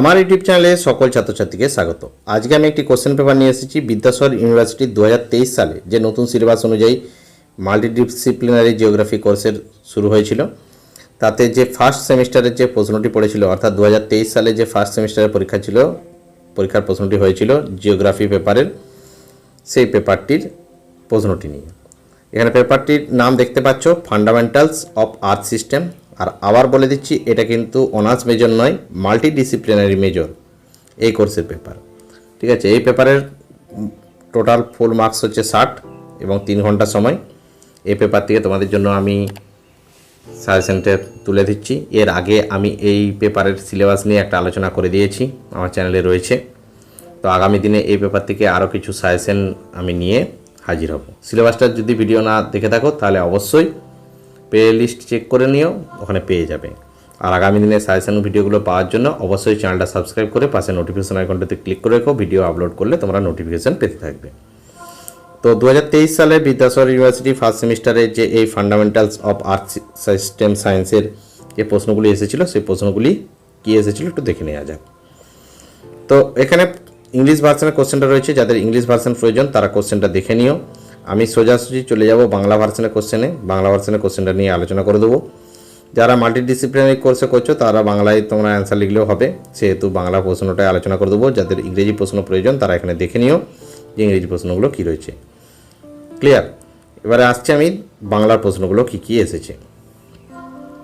আমার ইউটিউব চ্যানেলে সকল ছাত্রছাত্রীকে স্বাগত। আজকে আমি একটি কোশ্চেন পেপার নিয়ে এসেছি, বিদ্যাসাগর ইউনিভার্সিটি দু হাজার তেইশ সালে, যে নতুন সিলেবাস অনুযায়ী মাল্টিডিসিপ্লিনারি জিওগ্রাফি কোর্সের শুরু হয়েছিল। তাতে যে ফার্স্ট সেমিস্টারের যে প্রশ্নটি পড়েছিল, অর্থাৎ দু হাজার তেইশ সালে যে ফার্স্ট সেমিস্টারের পরীক্ষা ছিল, পরীক্ষার প্রশ্নটি হয়েছিল জিওগ্রাফি পেপারের সেই পেপারটির প্রশ্নটি নিয়ে। এখানে পেপারটির নাম দেখতে পাচ্ছ ফান্ডামেন্টালস অফ আর্থ সিস্টেম আর আবার বলে দিচ্ছি, এটা কিন্তু অনার্স মেজর নয় মাল্টি ডিসিপ্লিনারি মেজর এই কোর্সের পেপার ঠিক আছে, এই পেপারের টোটাল ফুল মার্কস হচ্ছে ষাট এবং তিন ঘণ্টা সময়। এই পেপার থেকে তোমাদের জন্য আমি সাজেশনটা তুলে দিচ্ছি। এর আগে আমি এই পেপারের সিলেবাস নিয়ে একটা আলোচনা করে দিয়েছি, আমার চ্যানেলে রয়েছে। তো আগামী দিনে এই পেপার থেকে আরও কিছু সাজেশন আমি নিয়ে হাজির হব। সিলেবাসটা যদি ভিডিও না দেখে থাকো, তাহলে অবশ্যই প্লে লিস্ট চেক করে নিও, ওখানে পেয়ে যাবে। আর আগামী দিনে সাজেশন ভিডিওগুলো পাওয়ার জন্য অবশ্যই চ্যানেলটা সাবস্ক্রাইব করে পাশে নোটিফিকেশন আইকনটাতে ক্লিক করে রেখো ভিডিও আপলোড করলে তোমরা নোটিফিকেশন পেতে থাকবে। তো দু হাজার তেইশ সালে বিদ্যাসাগর ইউনিভার্সিটি ফার্স্ট সেমিস্টারে যে এই ফান্ডামেন্টালস অফ আর্থ সিস্টেম সায়েন্সের যে প্রশ্নগুলি এসেছিল, সেই প্রশ্নগুলি কী এসেছিল একটু দেখে নেওয়া যাক। তো এখানে ইংলিশ ভার্সনের কোশ্চেনটা রয়েছে, যাদের ইংলিশ ভার্সন প্রয়োজন তারা কোশ্চেনটা দেখে নিও। আমি সোজাসুজি চলে যাব বাংলা ভার্সনের কোশ্চেনে বাংলা ভার্সনের কোশ্চেনটা নিয়ে আলোচনা করে দেবো। যারা মাল্টিডিসিপ্লিনারি কোর্সে করছ, তারা বাংলায় তোমরা অ্যান্সার লিখলেও হবে। সেহেতু বাংলা প্রশ্নটাই আলোচনা করে দেবো। যাদের ইংরেজি প্রশ্ন প্রয়োজন, তারা এখানে দেখে নিও যে ইংরেজি প্রশ্নগুলো কী রয়েছে। ক্লিয়ার এবারে আসছি আমি বাংলার প্রশ্নগুলো কী কী এসেছে।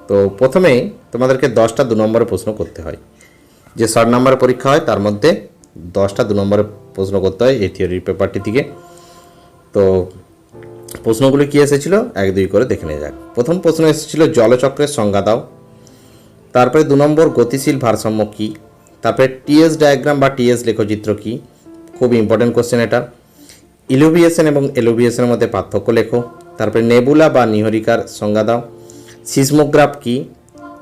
তো প্রথমেই তোমাদেরকে দশটা দু নম্বরের প্রশ্ন করতে হয়। যে ষাট নম্বরের পরীক্ষা হয়, তার মধ্যে দশটা দু নম্বরের প্রশ্ন করতে হয় এই থিওরি পেপারটি থেকে। তো প্রশ্নগুলি কী এসেছিল? এক, দুই করে দেখে নেওয়া যাক। প্রথম প্রশ্ন এসেছিল, জলচক্রের সংজ্ঞা দাও। তারপরে দু নম্বর, গতিশীল ভারসাম্য কী? তারপরে টিএস ডায়াগ্রাম বা টিএস লেখচিত্র কী? খুব ইম্পর্টেন্ট কোশ্চেন এটা। ইলোভিয়েশন এবং এলোভিয়েশনের মধ্যে পার্থক্য লেখো। তারপরে নেবুলা বা নিহরিকার সংজ্ঞা দাও। সিসমোগ্রাফ কি?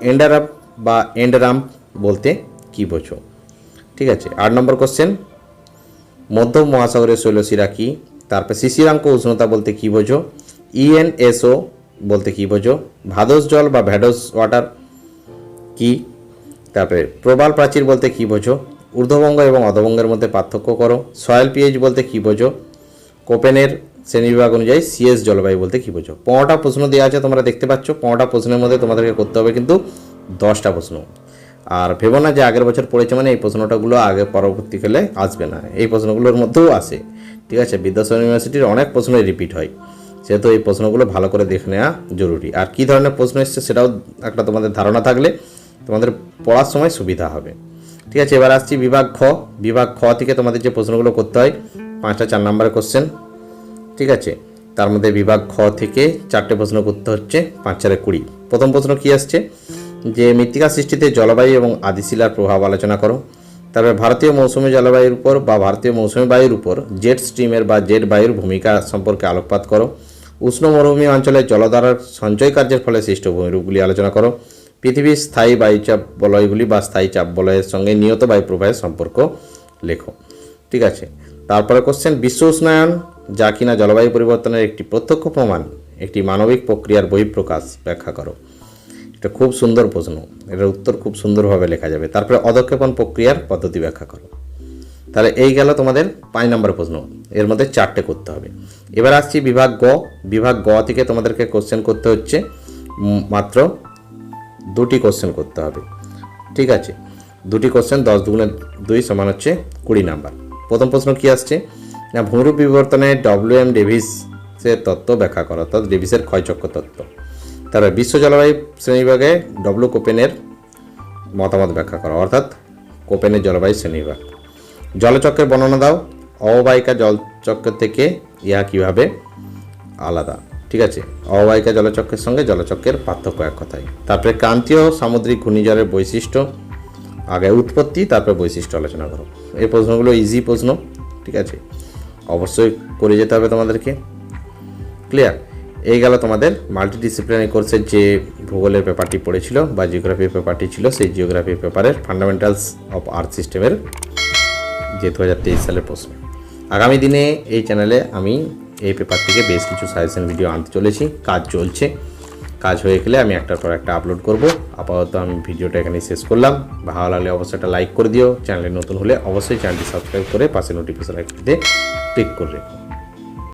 এন্ডারাপ বা এন্ডারাম বলতে কি বোঝো? ঠিক আছে, আট নম্বর কোশ্চেন মধ্য মহাসাগরের শৈলশিরা কি? তারপরে শিশিরাঙ্ক উষ্ণতা বলতে কি বোঝো? ইএনএসও বলতে কি বোঝো? ভাদস জল বা ভ্যাডস ওয়াটার কি? তারপরে প্রবাল প্রাচীর বলতে কি বোঝো? ঊর্ধ্ববঙ্গ এবং অধবঙ্গের মধ্যে পার্থক্য করো। সয়েল পিএইচ বলতে কি বোঝো? কোপেনের শ্রেণীবিভাগ অনুযায়ী সিএস জলবায়ু বলতে কি বোঝো? পনেরোটা প্রশ্ন দেওয়া আছে, তোমরা দেখতে পাচ্ছ। পনেরোটা প্রশ্নের মধ্যে তোমাদেরকে করতে হবে কিন্তু দশটা প্রশ্ন। আর ভেবো না যে আগের বছর পড়েছে মানে এই প্রশ্নটাগুলো আগে পরবর্তীকালে আসবে না। এই প্রশ্নগুলোর মধ্যেও আসে। ঠিক আছে, বিদ্যাসাগর ইউনিভার্সিটির অনেক প্রশ্নই রিপিট হয়। সেহেতু এই প্রশ্নগুলো ভালো করে দেখে নেওয়া জরুরি। আর কী ধরনের প্রশ্ন এসছে সেটাও একটা তোমাদের ধারণা থাকলে তোমাদের পড়ার সময় সুবিধা হবে। ঠিক আছে, এবার আসছি বিভাগ খ। বিভাগ খ থেকে তোমাদের যে প্রশ্নগুলো করতে হয়, পাঁচটা চার নম্বরের কোশ্চেন ঠিক আছে, তার মধ্যে বিভাগ খ থেকে চারটে প্রশ্ন করতে হচ্ছে, পাঁচ চারে কুড়ি। প্রথম প্রশ্ন কী আসছে? যে মৃত্তিকা সৃষ্টিতে জলবায়ু এবং আদিশিলার প্রভাব আলোচনা করো। তারপরে ভারতীয় মৌসুমী জলবায়ুর উপর বা ভারতীয় মৌসুমী বায়ুর উপর জেট স্ট্রিমের বা জেট বায়ুর ভূমিকা সম্পর্কে আলোকপাত করো। উষ্ণ মরুভূমি অঞ্চলে জলধারার সঞ্চয় কার্যের ফলে সৃষ্ট ভূমিরূপগুলি আলোচনা করো। পৃথিবীর স্থায়ী বায়ুচাপ বলয়গুলি বা স্থায়ী চাপ বলয়ের সঙ্গে নিয়ত বায়ু প্রবাহের সম্পর্ক লেখো। ঠিক আছে? তারপরে কোশ্চেন বিশ্ব উষ্ণায়ন, যা কিনা জলবায়ু পরিবর্তনের একটি প্রত্যক্ষ প্রমাণ, একটি মানবিক প্রক্রিয়ার বহিঃপ্রকাশ ব্যাখ্যা করো। এটা খুব সুন্দর প্রশ্ন। এটার উত্তর খুব সুন্দরভাবে লেখা যাবে। তারপরে অধক্ষেপণ প্রক্রিয়ার পদ্ধতি ব্যাখ্যা করো। তাহলে এই গেল তোমাদের পাঁচ নম্বর প্রশ্ন। এর মধ্যে চারটে করতে হবে। এবার আসছি বিভাগ গ। বিভাগ গ থেকে তোমাদেরকে কোশ্চেন করতে হচ্ছে। মাত্র দুটি কোশ্চেন করতে হবে। ঠিক আছে? দুটি কোশ্চেন দশ দুগুণে দুই সমান হচ্ছে কুড়ি নাম্বার। প্রথম প্রশ্ন কি আসছে? না, ভূমিরূপ বিবর্তনে ডব্লিউ এম ডেভিসের তত্ত্ব ব্যাখ্যা করা। অর্থাৎ ডেভিসের ক্ষয়চক্র তত্ত্ব। তারপরে বিশ্ব জলবায়ু শ্রেণীবিভাগে ডব্লিউ কোপেনের মতামত ব্যাখ্যা করা। অর্থাৎ কোপেনের জলবায়ু শ্রেণীবিভাগ। জলচক্রের বর্ণনা দাও। অববাহিকা জলচক্র থেকে ইহা কীভাবে আলাদা? ঠিক আছে? অববাহিকা জলচক্রের সঙ্গে জলচক্রের পার্থক্য এক কথায়। তারপরে ক্রান্তীয় সামুদ্রিক ঘূর্ণিঝড়ের বৈশিষ্ট্য, আগে উৎপত্তি, তারপরে বৈশিষ্ট্য আলোচনা করো। এই প্রশ্নগুলো ইজি প্রশ্ন, ঠিক আছে? অবশ্যই করে যেতে হবে তোমাদেরকে। ক্লিয়ার এই গেল তোমাদের মাল্টিডিসিপ্লিনারি কোর্সের যে ভূগোলের পেপারটি পড়েছিল বা জিওগ্রাফির পেপারটি ছিল, সেই জিওগ্রাফি পেপারের ফান্ডামেন্টালস অফ আর্থ সিস্টেমের যে দু হাজার তেইশ সালের প্রশ্ন। আগামী দিনে এই চ্যানেলে আমি এই পেপার থেকে বেশ কিছু সাজেশন ভিডিও আনতে চলেছি। কাজ চলছে। কাজ হয়ে গেলে আমি একটার পর একটা আপলোড করব। আপাতত আমি ভিডিওটা এখানে শেষ করলাম। ভালো লাগলে অবশ্যই একটা লাইক করে দিও। চ্যানেলে নতুন হলে অবশ্যই চ্যানেলটি সাবস্ক্রাইব করে পাশে নোটিফিকেশন আইকনটিতে ক্লিক করে রেখো।